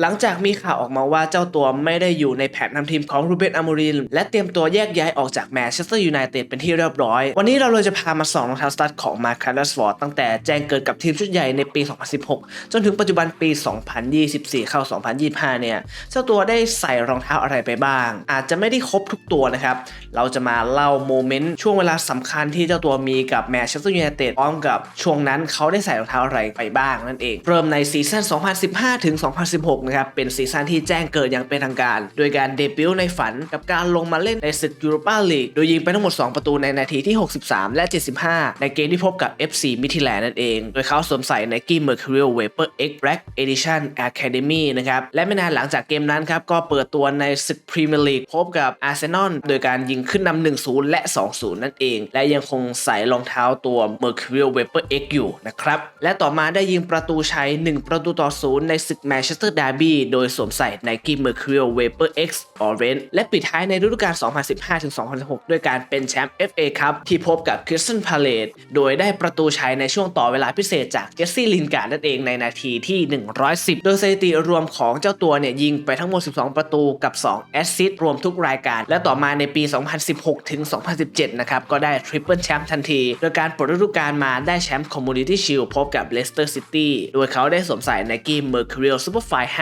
หลังจากมีข่าวออกมาว่าเจ้าตัวไม่ได้อยู่ในแผนนำทีมของรูเบนอ m มรินและเตรียมตัวแยกย้ายออกจากแมนเชสเตอร์ยูไนเต็ดเป็นที่เรียบร้อย วันนี้เราเลยจะพามาส่องรองเท้าสตาร์ทของมาร์คัสฟอร์ดตั้งแต่แจ้งเกิดกับทีมชุดใหญ่ในปี 2016 จนถึงปัจจุบันปี 2024 เข้า 2025 เนี่ย เจ้าตัวได้ใส่รองเท้าอะไรไปบ้าง อาจจะไม่ได้ครบทุกตัวนะครับ เราจะมาเล่าโมเมนต์ช่วงเวลาสำคัญที่เจ้าตัวมีกับแมนเชสเตอร์ยูไนเต็ดพร้อมกับช่วงนั้นเขาได้ใส่รองเท้าอะไรไปบ้างนั่นเอง เริ่มในซีซั่น 2015 ถึง 2016นะครับ เป็นซีซั่นที่แจ้งเกิดอย่างเป็นทางการ โดยการเดบิวต์ในฝันกับการลงมาเล่นในศึกยูโรปาลีก โดยยิงไปทั้งหมด 2 ประตูในนาทีที่ 63 และ 75 ในเกมที่พบกับ FC มิทิแลนด์นั่นเอง โดยเขาสวมใส่ Nike Mercurial Vapor X Black Edition Academy นะครับ และไม่นานหลังจากเกมนั้นครับ ก็เปิดตัวในศึกพรีเมียร์ลีกพบกับอาร์เซนอลโดยการยิงขึ้นนำ1-0 และ 2-0 นั่นเอง และยังคงใส่รองเท้าตัว Mercurial Vapor X อยู่นะครับ และต่อมาได้ยิงประตูชัย 1 ประตูต่อ 0 ในศึกแมนเชสเตอร์ดาร์บี้โดยสวมใส่ Nike Mercurial Vapor X Orange และปิดท้ายในฤดูกาล 2015-2016 ด้วยการเป็นแชมป์ FA Cup ที่พบกับ Crystal Palace โดยได้ประตูชัยในช่วงต่อเวลาพิเศษจากเจสซี่ลินการ์ดนั่นเองในนาทีที่ 110 โดยสถิติรวมของเจ้าตัวเนี่ยยิงไปทั้งหมด 12 ประตูกับ 2 แอสซิสต์รวมทุกรายการ และต่อมาในปี 2016 ถึง 2017 นะครับ ก็ได้ทริปเปิลแชมป์ทันที โดยการปลดฤดูกาลมาได้แชมป์คอมมูนิตี้ชิลพบกับเลสเตอร์ซิตี้โดยเขาได้สวมใส่ Nike Mercurial Superfly 5ในคอร์ชันสปาร์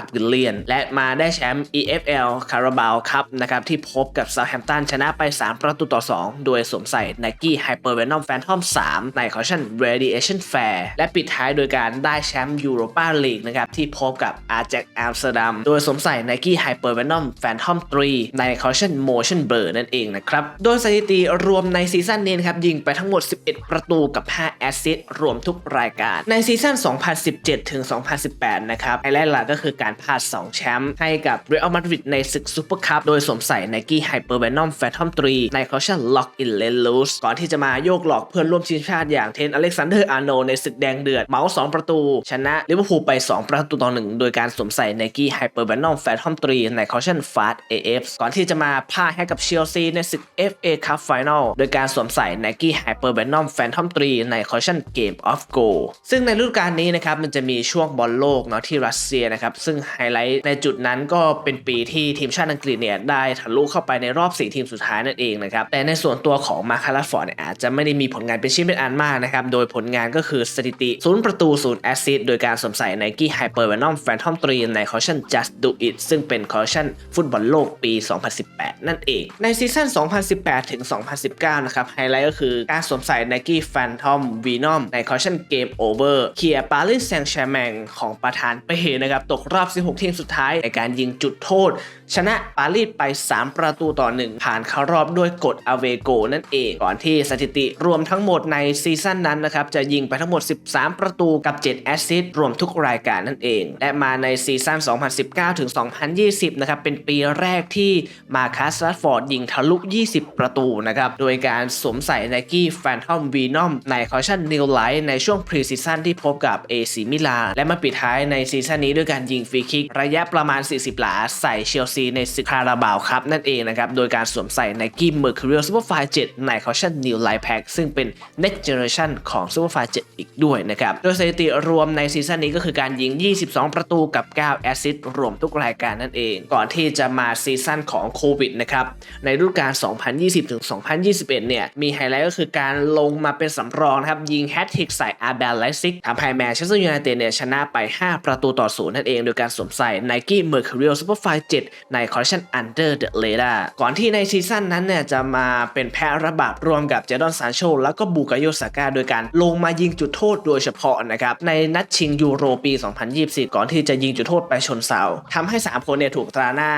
คบิลเลียนและมาได้แชมป์ EFL Carabao Cup นะครับที่พบกับ Southampton ชนะไป 3 ประตูต่อ 2 โดยสวมใส่ Nike Hypervenom Phantom 3 ในคอร์ชัน Radiation Fair และปิดท้ายโดยการได้แชมป์ Europa League นะครับที่พบกับ Ajax Amsterdam โดยสวมใส่ Nike Hypervenom Phantom 3 ในคอร์ชัน Motion Blur นั่นเองนะครับโดยสถิติรวมในซีซั่นนี้นครับยิงไปทั้งหมด 11 ประตูกับ 5 แอสซิสต์รวมทุกรายการ ในซีซั่น 2017 ถึง 2018 นะครับไฮไลท์หลักก็คือการพลาด 2 แชมป์ให้กับ Real Madrid ในศึกซูเปอร์คัพโดยสวมใส่ Nike Hypervenom Phantom 3 ในคอร์ชัน Lock in Let Loose ก่อนที่จะมาโยกหลอกเพื่อนร่วมทีมชาติอย่างเทนอเล็กซานเดอร์อาร์โนในศึกแดงเดือด เมาส์2ประตู ชนะลิเวอร์พูลไป 2 ประตูต่อ1โดยการสวมใส่ Nike Hypervenom Phantom 3 ในคอร์ชัน Fast AF ก่อนที่จะมาพ่ายให้กับเชลซีในศึก FA Cup Final โดยการสวมใส่ Nike Hypervenom Phantom 3 ในคอร์ชัน Game of Go ซึ่งในฤดูกาลนี้นะครับมันจะมีช่วงบอลโลกเนาะทที่รัสเซียนะครับ ซึ่งไฮไลท์ในจุดนั้นก็เป็นปีที่ทีมชาติอังกฤษเนี่ยได้ทะลุเข้าไปในรอบ 4 ทีมสุดท้ายนั่นเองนะครับ แต่ในส่วนตัวของมาคาร์ลฟอร์ดเนี่ยอาจจะไม่ได้มีผลงานเป็นชิ้นเป็นอันมากนะครับ โดยผลงานก็คือสถิติ0ประตู0แอสซิสต์โดยการสวมใส่ Nike Hypervenom Phantom 3ในคอร์ชั่น Just Do It ซึ่งเป็นคอร์ชั่นฟุตบอลโลกปี 2018 นั่นเอง ในซีซั่น 2018 ถึง 2019 นะครับไฮไลท์ก็คือการสวมใส่ Nike Phantom Venom ในคอร์ชัน Game Over เคลียร์ปารีสแซงต์แชร์แมงของประธานเปเฮนะครับตกรอบ 16 ทีมสุดท้ายในการยิงจุดโทษ ชนะปารีสไป 3 ประตูต่อ 1 ผ่านเข้ารอบด้วยกฎอเวโกนั่นเองก่อนที่สถิติรวมทั้งหมดในซีซั่นนั้นนะครับจะยิงไปทั้งหมด 13 ประตูกับ 7 แอสซิสต์รวมทุกรายการนั่นเอง และมาในซีซั่น 2019 ถึง 2020 นะครับเป็นปีแรกที่มาคัสลัดฟอร์ดยิงทะลุ 20 ประตูนะครับโดยการสวมใส่ Nike Phantom Venom ในคอชัน New Light ในช่วงพรีซีซั่นที่พบกับ AC มิลานและมาปิดท้ายในซีซั่นนี้ด้วยการยิงฟรีคิก ระยะประมาณ 40 หลา ใส่เชลซีในศึกคาราบาวครับ นั่นเองนะครับ โดยการสวมใส่ Nike Mercurial Superfly 7ในคอร์ชัน New Light Pack ซึ่งเป็น Next Generation ของ Superfly 7 อีกด้วยนะครับ โดยสถิติรวมในซีซั่นนี้ก็คือการยิง 22 ประตูกับ 9 แอสซิสต์รวมทุกรายการนั่นเอง ก่อนที่จะมาซีซั่นของโควิดนะครับ ในฤดูกาล 2020ถึง2021 เนี่ย มีไฮไลท์ก็คือการลงมาเป็นสำรองนะครับ ยิงแฮตทริกใส่อาร์เบลไลซิกทำให้แมนเชสเตอร์ยูไนเต็ดเนี่ยชนะไป 5 ประตูต่อศูนย์นั่นเอง โดยการสวมใส่ Nike Mercurial Superfly 7 ในคอลเลคชัน Under the Radar ก่อนที่ในซีซั่นนั้นเนี่ยจะมาเป็นแพ้ระบาดรวมกับเจดอนซานโชแล้วก็บูกาโยสากาโดยการลงมายิงจุดโทษโดยเฉพาะนะครับในนัดชิงยูโรปี 2024 ก่อนที่จะยิงจุดโทษไปชนเสาทำให้ 3 คนเนี่ยถูกตราหน้า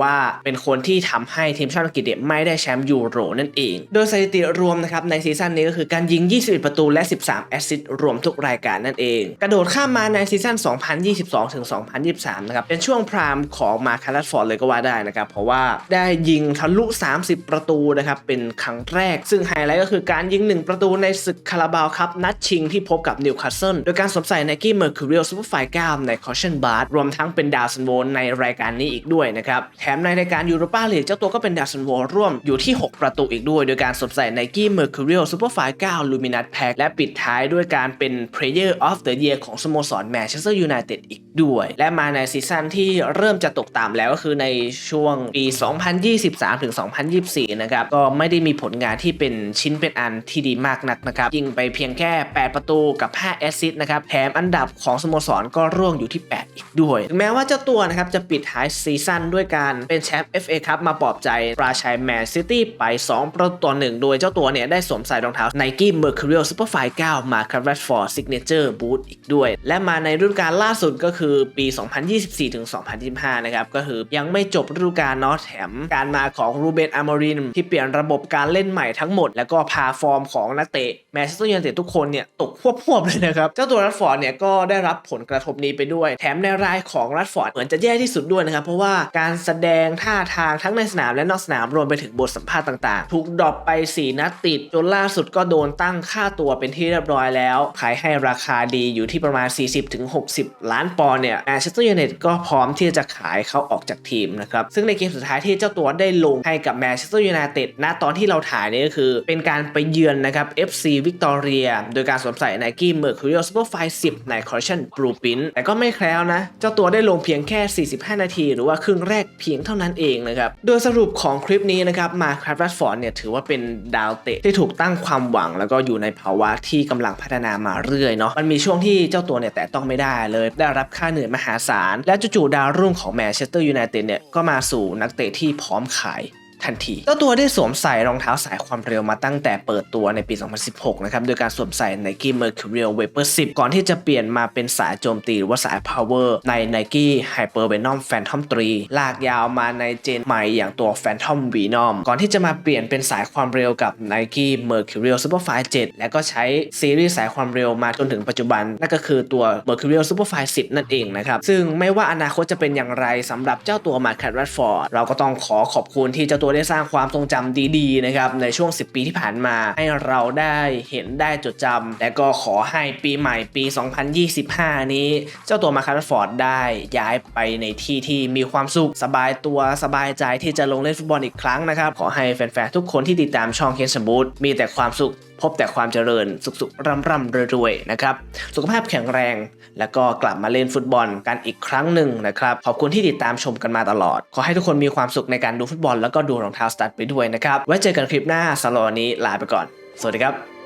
ว่าเป็นคนที่ทำให้ทีมชาติอังกฤษเนี่ยไม่ได้แชมป์ยูโรนั่นเอง โดยสถิติรวมนะครับในซีซั่นนี้ก็คือการยิง 21 ประตูและ 13 แอสซิสต์รวมทุกรายการนั่นเอง กระโดดข้ามมาในซีซั่น2022 ถึง 2023 นะครับ เป็นช่วงพรามของมาคาร์ลฟอร์ดเลยก็ว่าได้นะครับ เพราะว่าได้ยิงทะลุ 30 ประตูนะครับ เป็นครั้งแรก ซึ่งไฮไลท์ก็คือการยิง 1 ประตูในศึกคาราบาวครับ นัดชิงที่พบกับนิวคาสเซิล โดยการสวมใส่ Nike Mercurial Superfly 9ในคอร์ชันบาร์ดรวมทั้งเป็นดาวซันโวในรายการนี้อีกด้วยนะครับ แถมในรายการยูโรปาลีกเจ้าตัวก็เป็นดาวซันโวร่วมอยู่ที่ 6 ประตูอีกด้วย โดยการสวมใส่ Nike Mercurial Superfly 9 Luminous Pack และปิดท้ายด้วยการเป็น Player of the Year ของสโมสรแมนเชสเตอร์ยูไน United อีกด้วย และมาในซีซั่นที่เริ่มจะตกต่ำแล้วก็คือในช่วงปี 2023 ถึง 2024 นะครับ ก็ไม่ได้มีผลงานที่เป็นชิ้นเป็นอันที่ดีมากนักนะครับยิงไปเพียงแค่ 8 ประตูกับ 5 แอสซิสต์นะครับแถมอันดับของสโมสรก็ร่วงอยู่ที่ 8 อีกด้วยถึงแม้ว่าเจ้าตัวนะครับจะปิดท้ายซีซั่นด้วยการเป็นแชมป์ FA ครับมาปลอบใจราชัยแมนซิตี้ไป 2 ประตูต่อหนึ่งโดยเจ้าตัวเนี่ยได้สวมใส่รองเท้า Nike Mercurial Superfly 9 มาครับ Rashford Signature Boot อีกด้วย และมาในฤดูกาลล่าสุดก็คือปี 2024ถึง2025 นะครับ ก็คือยังไม่จบฤดูกาลเนาะแถมการมาของรูเบนอามอรินที่เปลี่ยนระบบการเล่นใหม่ทั้งหมด แล้วก็พาฟอร์มของนักเตะแมนเชสเตอร์ยูไนเต็ดทุกคนเนี่ยตกควบๆเลยนะครับ เจ้าตัวรัดฟอร์ดเนี่ยก็ได้รับผลกระทบนี้ไปด้วย แถมในรายของรัดฟอร์ดเหมือนจะแย่ที่สุดด้วยนะครับ เพราะว่าการแสดงท่าทางทั้งในสนามและนอกสนามรวมไปถึงบทสัมภาษณ์ต่างๆ ถูกดรอปไป 4 นัดติดจนล่าสุดก็โดนตั้งค่าตัวเป็นที่เรียบร้อยแล้วขายให้ราคาดีอยู่ที่ประมาณ 40-60ล้านปอนด์เนี่ยแมนเชสเตอร์ยูไนเต็ดก็พร้อมที่จะขายเขาออกจากทีมนะครับซึ่งในเกมสุดท้ายที่เจ้าตัวได้ลงให้กับแมนเชสเตอร์ยูไนเต็ดณตอนที่เราถ่ายนี่ก็คือเป็นการไปเยือนนะครับ FC วิกตอเรียโดยการสวมใส่ Nike Mercurial Superfly 10ในคอลเชัน Blue Print แต่ก็ไม่แคล้วนะ เจ้าตัวได้ลงเพียงแค่ 45 นาที หรือว่าครึ่งแรกเพียงเท่านั้นเองนะครับโดยสรุปของคลิปนี้นะครับมาคราฟแรดฟอร์ดเนี่ยถือว่าเป็นดาวเตะที่ถูกตั้งความหวัง แล้วก็อยู่ในภาวะที่กำลังพัฒนามาเรื่อยเนาะมันมีช่วงที่เจ้าตัวเนี่ยแต่ต้องไม่ได้เลยได้รับค่าเหนื่อยมหาศาล และจู่ๆดาวรุ่งของแมนเชสเตอร์ยูไนเต็ดเนี่ยก็มาสู่นักเตะที่พร้อมขาย ทันทีเจ้าตัวได้สวมใส่รองเท้าสายความเร็วมาตั้งแต่เปิดตัวในปี 2016 นะครับ โดยการสวมใส่ Nike Mercurial Vapor 10 ก่อนที่จะเปลี่ยนมาเป็นสายโจมตีหรือว่าสาย Power ใน Nike Hyper Venom Phantom 3 ลากยาวมาในเจนใหม่อย่างตัว Phantom Venom ก่อนที่จะมาเปลี่ยนเป็นสายความเร็วกับ Nike Mercurial Superfly 7 และก็ใช้ซีรีส์สายความเร็วมาจนถึงปัจจุบัน นั่นก็คือตัว Mercurial Superfly 10 นั่นเองนะครับซึ่งไม่ว่าอนาคตจะเป็นอย่างไรสำหรับเจ้าตัวมาแคทแรดฟอร์ดเราก็ต้องขอขอบคุณที่เจ้าตัวได้สร้างความทรงจำดีๆนะครับในช่วง 10 ปีที่ผ่านมา ให้เราได้เห็นได้จดจำและก็ขอให้ปีใหม่ปี 2025 นี้ เจ้าตัวมาคทแรดฟอร์ดได้ย้ายไปในที่ที่มีความสุขสบายตัวสบายใจที่จะลงเล่นฟุตบอลอีกครั้งนะครับ ขอให้แฟนๆทุกคนที่ติดตามช่องเคนสบูธมีแต่ความสุขพบแต่ความเจริญสุขๆร่ำร่ำรวยๆนะครับ สุขภาพแข็งแรง แล้วก็กลับมาเล่นฟุตบอลกันอีกครั้งหนึ่งนะครับ ขอบคุณที่ติดตามชมกันมาตลอด ขอให้ทุกคนมีความสุขในการดูฟุตบอลแล้วก็ดูรองเท้าสตั๊ดไปด้วยนะครับไว้เจอกันคลิปหน้าสำหรับวันนี้ลาไปก่อน สวัสดีครับ